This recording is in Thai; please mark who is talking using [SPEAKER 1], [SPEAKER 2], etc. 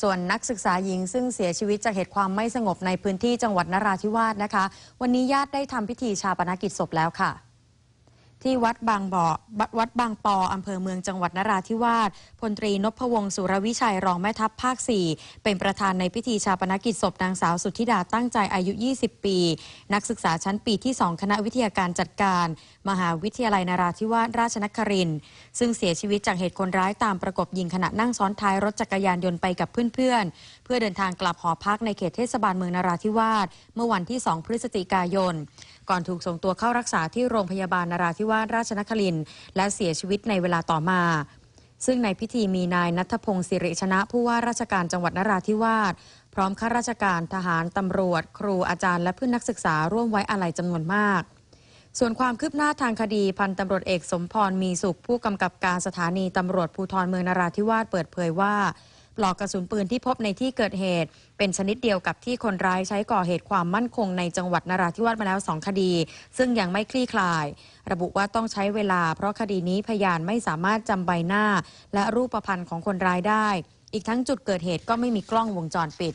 [SPEAKER 1] ส่วนนักศึกษาหญิงซึ่งเสียชีวิตจากเหตุความไม่สงบในพื้นที่จังหวัดนราธิวาสนะคะ วันนี้ญาติได้ทำพิธีชาปนกิจศพแล้วค่ะ ที่วัดบางบ่อวัดบางปออำเภอเมืองจังหวัดนราธิวาสพลตรีนพวงศ์สุรวิชัยรองแม่ทัพภาค 4 เป็นประธานในพิธีชาปนกิจศพนางสาวสุทธิดาตั้งใจอายุ 20 ปี นักศึกษาชั้นปีที่ 2 คณะวิทยาการจัดการ มหาวิทยาลัยนราธิวาสราชนครินทร์ซึ่งเสียชีวิตจากเหตุคนร้ายตามประกบยิงขณะนั่งซ้อนท้ายรถจักรยานยนต์ไปกับเพื่อนๆ เพื่อเดินทางกลับหอพักในเขตเทศบาลเมืองนราธิวาสเมื่อวันที่ 2 พฤศจิกายน ก่อนถูกส่งตัวเข้ารักษาที่โรงพยาบาลนราธิวาสราชนครินทร์และเสียชีวิตในเวลาต่อมา ซึ่งในพิธีมีนายนัทพงศ์สิริชนะ ผู้ว่าราชการจังหวัดนราธิวาสพร้อมข้าราชการทหารตำรวจ ครูอาจารย์และเพื่อนนักศึกษาร่วมไว้อาลัยจำนวนมาก ส่วนความคืบหน้าทางคดีพันตำรวจเอกสมพรมีสุขผู้กำกับการสถานีตำรวจภูธรเมืองนราธิวาสเปิดเผยว่า ปลอกกระสุนปืนที่พบในที่เกิดเหตุ เป็นชนิดเดียวกับที่คนร้ายใช้ก่อเหตุความมั่นคงในจังหวัดนราธิวาสมาแล้วสองคดี ซึ่งยังไม่คลี่คลาย ระบุว่าต้องใช้เวลา เพราะคดีนี้พยานไม่สามารถจำใบหน้า และรูปพรรณของคนร้ายได้ อีกทั้งจุดเกิดเหตุก็ไม่มีกล้องวงจรปิด